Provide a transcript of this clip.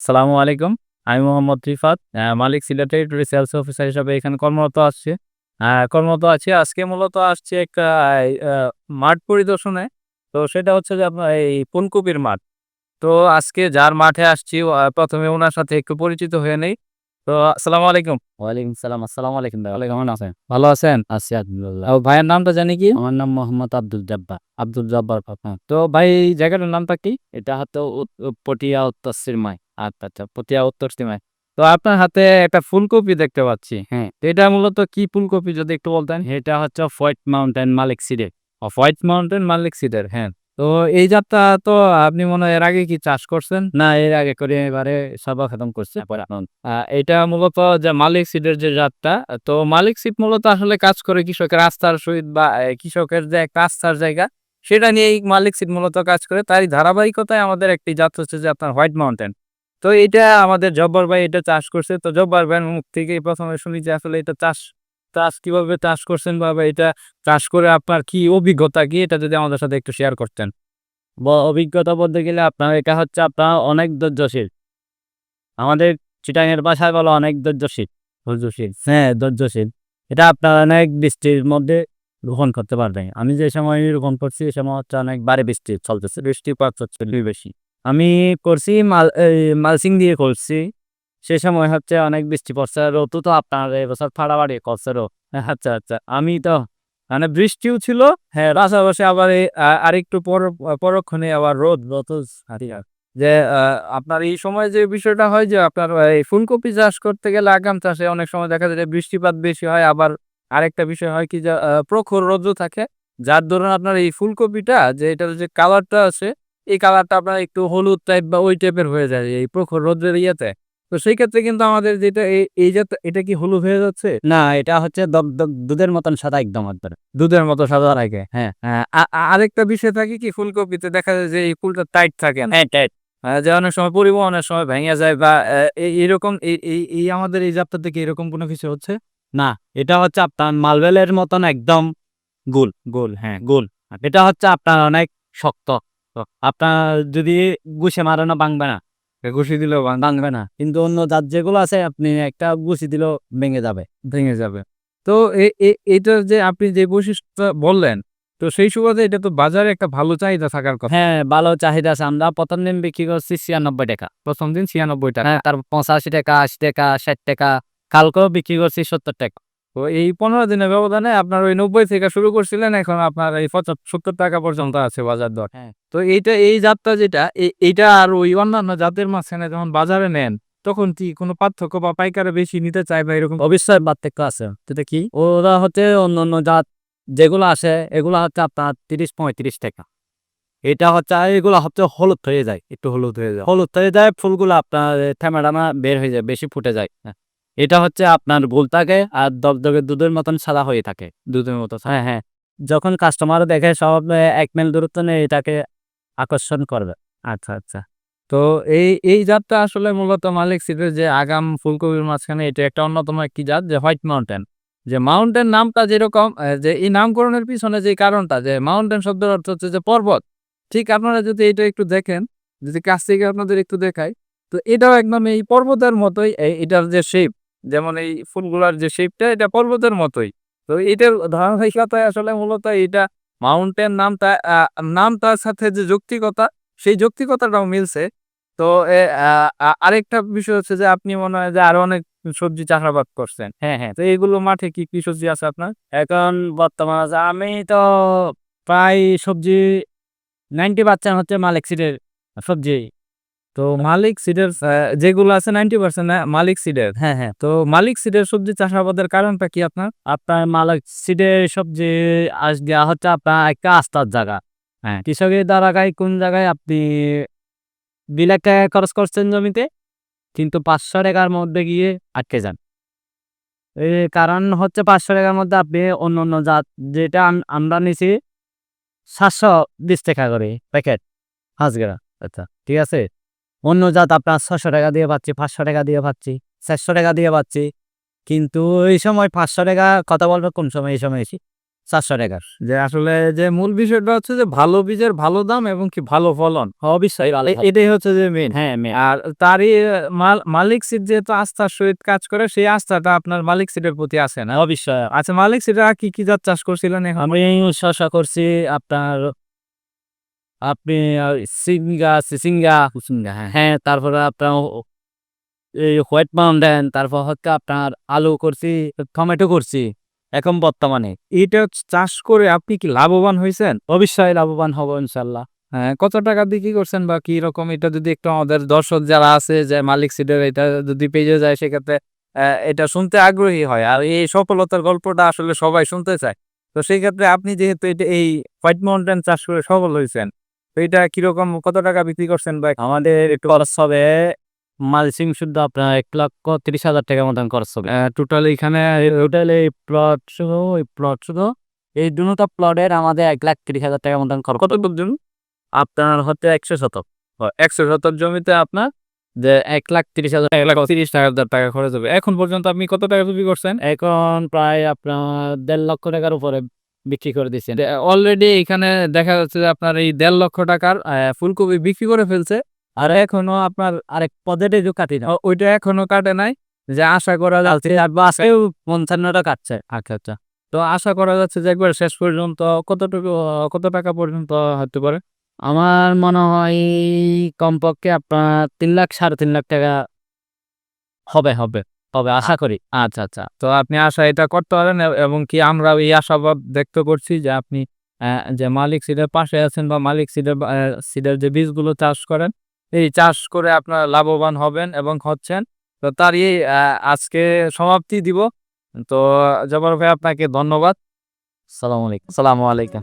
সালামু আলাইকুম। আমি Mohammad Rifat Malik Sylhet territory sales officer হিসাবে এখানে কর্মরত আসছে কর্মরত আছি। আজকে মূলত আসছে একটা মাঠ পরিদর্শনে। তো সেটা হচ্ছে যে আপনার এই ফুলকপির মাঠ। তো আজকে যার মাঠে আসছি প্রথমে ওনার সাথে একটু পরিচিত হয়ে নেই। তো আসসালামু আলাইকুম। ওয়ালাইকুম সালাম। আসসালামু আলাইকুম ভাই। কেমন আছেন ভালো আছেন? আছি আলহামদুলিল্লাহ। ও ভাইয়ের নামটা জানি কি? আমার নাম মোহাম্মদ আব্দুল জব্বার। আব্দুল জব্বার। পাপা তো ভাই জায়গাটার নামটা কি? এটা উ- পটিয়া উত্তর সিরমাই আচ্ছা আচ্ছা পটিয়া উত্তর সীমায় তো আপনার হাতে একটা ফুলকপি দেখতে পাচ্ছি হ্যাঁ তো এটা মূলত কি ফুলকপি যদি একটু বলতেন? এটা হচ্ছে হোয়াইট মাউন্টেন মালিক সিডে হোয়াইট মাউন্টেন মালিক সিডের হ্যাঁ। তো এই জাতটা তো আপনি মনে হয় এর আগে কি চাষ করছেন? না এর আগে করে এবারে সর্বপ্রথম করছে পরে। আহ, এটা মূলত যে মালিক সিডের যে জাতটা তো মালিক সিড মূলত আসলে কাজ করে কৃষকের আস্থার সহিত বা কৃষকের যে একটা আস্থার জায়গা সেটা নিয়েই মালিক সিড মূলত কাজ করে। তারই ধারাবাহিকতায় আমাদের একটি জাত হচ্ছে যে আপনার হোয়াইট মাউন্টেন। তো এটা আমাদের জব্বর ভাই এটা চাষ করছে। তো জব্বর ভাইয়ের মুখ থেকে প্রথমে শুনি যে আসলে এটা চাষ চাষ কীভাবে চাষ করছেন বা এটা চাষ করে আপনার কি অভিজ্ঞতা কি? এটা যদি আমাদের সাথে একটু শেয়ার করতেন। অভিজ্ঞতা বলতে গেলে আপনার এটা হচ্ছে আপনার অনেক ধৈর্যশীল। আমাদের চিটাঙের বাসায় বলো অনেক ধৈর্যশীল ধৈর্যশীল হ্যাঁ ধৈর্যশীল। এটা আপনার অনেক বৃষ্টির মধ্যে রোপণ করতে পারবে আমি যে সময় রোপণ করছি সে সময় হচ্ছে অনেক বারে বৃষ্টি চলতেছে। বৃষ্টিপাত হচ্ছে বেশি। আমি করছি মাল মালসিং দিয়ে করছি। সে সময় হচ্ছে অনেক বৃষ্টি পড়ছে রোদও তো আপনার এবছর ফাড়াবাড়ি করছে রো আচ্ছা আচ্ছা আমি তো মানে বৃষ্টিও ছিল হ্যাঁ পাশাপাশি আবার আরেকটু পর, পরক্ষণে আবার রোদ রোদ যে আপনার এই সময় যে বিষয়টা হয় যে, আপনার এই ফুলকপি চাষ করতে গেলে আগাম চাষে অনেক সময় দেখা যায় যে বৃষ্টিপাত বেশি হয়, আবার আরেকটা বিষয় হয় কি যে প্রখর রোদ্র থাকে। যার দরুন আপনার এই ফুলকপিটা যে, এটার যে কালারটা আছে এই কালারটা আপনার একটু হলুদ টাইপ বা ওই টাইপের হয়ে যায় এই প্রখর রোদ্রের ইয়েতে। তো সেই ক্ষেত্রে কিন্তু আমাদের যেটা এই যে এটা কি হলুদ হয়ে যাচ্ছে? না এটা হচ্ছে দুধের মতন সাদা একদম একবারে দুধের মতো সাদা থাকে হ্যাঁ। আরেকটা বিষয় থাকে কি ফুলকপিতে দেখা যায় যে এই ফুলটা টাইট থাকে হ্যাঁ টাইট যে অনেক সময় পরিবহনের সময় ভেঙে যায় বা আহ, এই- আমাদের এই জাতটা থেকে এরকম কোনো কিছু হচ্ছে? না এটা হচ্ছে আপনার মালবেলের মতন একদম গোল। গোল হ্যাঁ। গোল। এটা হচ্ছে আপনার অনেক শক্ত। তো আপনার যদি মারানো ভাঙবে না? ঘুষি দিলেও ভাঙবে না। কিন্তু অন্য জাত যেগুলো আছে আপনি একটা দিলেও ভেঙে যাবে। ভেঙে যাবে। তো যে আপনি যে বৈশিষ্ট্য বললেন তো সেই সুবাদে এটা তো বাজারে একটা ভালো চাহিদা থাকার কথা। হ্যাঁ ভালো চাহিদা আছে। আমরা প্রথম দিন বিক্রি করছি ছিয়ানব্বই টাকা। প্রথম দিন ছিয়ানব্বই টাকা। হ্যাঁ তারপর পঁচাশি টাকা আশি টাকা ষাট টাকা কালকেও বিক্রি করছি সত্তর টাকা। তো এই পনেরো দিনের ব্যবধানে আপনার ওই নব্বই থেকে শুরু করছিলেন এখন আপনার এই পঁচাত্তর সত্তর টাকা পর্যন্ত আছে বাজার দর। হ্যাঁ। তো এইটা এই জাতটা যেটা এইটা আর ওই অন্যান্য জাতের মাঝখানে যখন বাজারে নেন তখন কি কোনো পার্থক্য বা পাইকারে বেশি নিতে চায় বা এরকম? অবশ্যই পার্থক্য আছে। সেটা কি? ওরা হচ্ছে অন্য অন্য জাত যেগুলো আছে এগুলো হচ্ছে আপনার তিরিশ পঁয়ত্রিশ টাকা। এটা হচ্ছে এগুলো হচ্ছে হলুদ হয়ে যায় একটু হলুদ হয়ে যায়। হলুদ হয়ে যায় ফুলগুলো আপনার ঠেমাডামা বের হয়ে যায় বেশি ফুটে যায়। হ্যাঁ। এটা হচ্ছে আপনার গোল থাকে আর দগদগে দুধের মতন সাদা হয়ে থাকে দুধের মতো হ্যাঁ হ্যাঁ। যখন কাস্টমার দেখে সব এক মেল দূরত্ব নেই এটাকে আকর্ষণ করবে। আচ্ছা আচ্ছা। তো এই এই জাতটা আসলে মূলত মালিক সিটের যে আগাম ফুলকপির মাঝখানে এটা একটা অন্যতম একটি জাত যে হোয়াইট মাউন্টেন যে মাউন্টেন নামটা যেরকম যে এই নামকরণের পিছনে যে কারণটা যে মাউন্টেন শব্দের অর্থ হচ্ছে যে পর্বত। ঠিক আপনারা যদি এটা একটু দেখেন যদি কাছ থেকে আপনাদের একটু দেখাই তো এটাও একদম এই পর্বতের মতোই এটার যে শেপ যেমন এই ফুলগুলার যে শেপটা এটা পর্বতের মতোই। তো এটার ধারাবাহিকতায় আসলে মূলত এটা মাউন্টেন আহ, নামটার সাথে যে যৌক্তিকতা সেই যৌক্তিকতাটাও মিলছে। তো আরেকটা বিষয় হচ্ছে যে আপনি মনে হয় যে আরও অনেক সবজি চাষাবাদ করছেন। হ্যাঁ হ্যাঁ তো এইগুলো মাঠে কি কি সবজি আছে আপনার? এখন বর্তমান আছে, আমি তো প্রায় সবজি নাইনটি পার্সেন্ট হচ্ছে মালিক সিটের সবজি। তো মালিক সিডের যেগুলো আছে নাইনটি পার্সেন্ট মালিক সিডের। হ্যাঁ হ্যাঁ। তো মালিক সিডের সবজি চাষাবাদের কারণটা কি আপনার? আপনার মালিক সিডের সবজি আজ দেওয়া হচ্ছে আপনার একটা আস্থার জায়গা। হ্যাঁ। কৃষকের দ্বারা গায়ে কোন জায়গায় আপনি দুই লাখ টাকা খরচ করছেন জমিতে কিন্তু পাঁচশো টাকার মধ্যে গিয়ে আটকে যান। এই কারণ হচ্ছে পাঁচশো টাকার মধ্যে আপনি অন্য অন্য জাত যেটা আমরা নিছি সাতশো বিশ টাকা করে প্যাকেট হাঁসগেরা আচ্ছা ঠিক আছে? অন্য জাত আপনার ছশো টাকা দিয়ে পাচ্ছি পাঁচশো টাকা দিয়ে পাচ্ছি চারশো টাকা দিয়ে পাচ্ছি। কিন্তু এই সময় পাঁচশো টাকা কথা বলবে কোন সময়? এই সময় এসে চারশো টাকার। যে আসলে যে মূল বিষয়টা হচ্ছে যে ভালো বীজের ভালো দাম এবং কি ভালো ফলন। অবশ্যই এটাই হচ্ছে যে মেন হ্যাঁ আর তারই মাল- মালিক সিট যেহেতু আস্থার সহিত কাজ করে সেই আস্থাটা আপনার মালিক সিটের প্রতি আছে না? অবশ্যই। আচ্ছা মালিক সিটের কি কি জাত চাষ করছিলেন এখন? আমি শশা করছি আপনার আপনি সিঙ্গা সিঙ্গা কুসুঙ্গা হ্যাঁ। হ্যাঁ তারপরে আপনার এই হোয়াইট মাউন্টেন তারপর হচ্ছে আপনার আলু করছি টমেটো করছি এখন বর্তমানে। এটা চাষ করে আপনি কি লাভবান হয়েছেন অবশ্যই লাভবান হব ইনশাল্লাহ হ্যাঁ কত টাকা বিক্রি করছেন বা কি রকম? এটা যদি একটু আমাদের দর্শক যারা আছে যে মালিক সিটের এটা যদি পেয়ে যায় সেক্ষেত্রে এটা শুনতে আগ্রহী হয়। আর এই সফলতার গল্পটা আসলে সবাই শুনতে চায়। তো সেই ক্ষেত্রে আপনি যেহেতু এটা এই হোয়াইট মাউন্টেন চাষ করে সফল হয়েছেন এটা কীরকম কত টাকা বিক্রি করছেন ভাই? আমাদের একটু খরচ হবে মালসিং শুদ্ধ আপনার এক লক্ষ তিরিশ হাজার টাকা মতন খরচ হবে। টোটাল এখানে টোটাল এই প্লট শুধু এই প্লট শুধু এই দুটো প্লটের আমাদের এক লাখ তিরিশ হাজার টাকা মতন খরচ। কত জন আপনার হচ্ছে একশো শতক। একশো শতক জমিতে আপনার যে এক লাখ তিরিশ হাজার এক লাখ তিরিশ হাজার টাকা খরচ হবে। এখন পর্যন্ত আপনি কত টাকা বিক্রি করছেন? এখন প্রায় আপনার দেড় লক্ষ টাকার উপরে। বিক্রি করে দিচ্ছেন। অলরেডি এখানে দেখা যাচ্ছে যে আপনার এই দেড় লক্ষ টাকার ফুলকপি বিক্রি করে ফেলছে। আর এখনও আপনার আরেক পদেটে যে কাটি না। ওইটা এখনও কাটে নাই। যে আশা করা যাচ্ছে বাসেও পঞ্চান্নটা কাটছে। আচ্ছা আচ্ছা। তো আশা করা যাচ্ছে যে একবার শেষ পর্যন্ত কতটুকু, কত টাকা পর্যন্ত হতে পারে? আমার মনে হয় কমপক্ষে আপনার তিন লাখ, সাড়ে তিন লাখ টাকা হবে হবে। হবে আশা করি। আচ্ছা আচ্ছা। তো আপনি আশা এটা করতে পারেন এবং কি আমরা এই আশাবাদ ব্যক্ত করছি যে আপনি আহ, যে মালিক সিডের পাশে আছেন বা মালিক সিডের সিডের যে বীজগুলো চাষ করেন এই চাষ করে আপনারা লাভবান হবেন এবং হচ্ছেন। তো তার এই আহ, আজকে সমাপ্তি দিব। তো জবর ভাই আপনাকে ধন্যবাদ। সালাম আলাইকুম। আসসালামু আলাইকুম।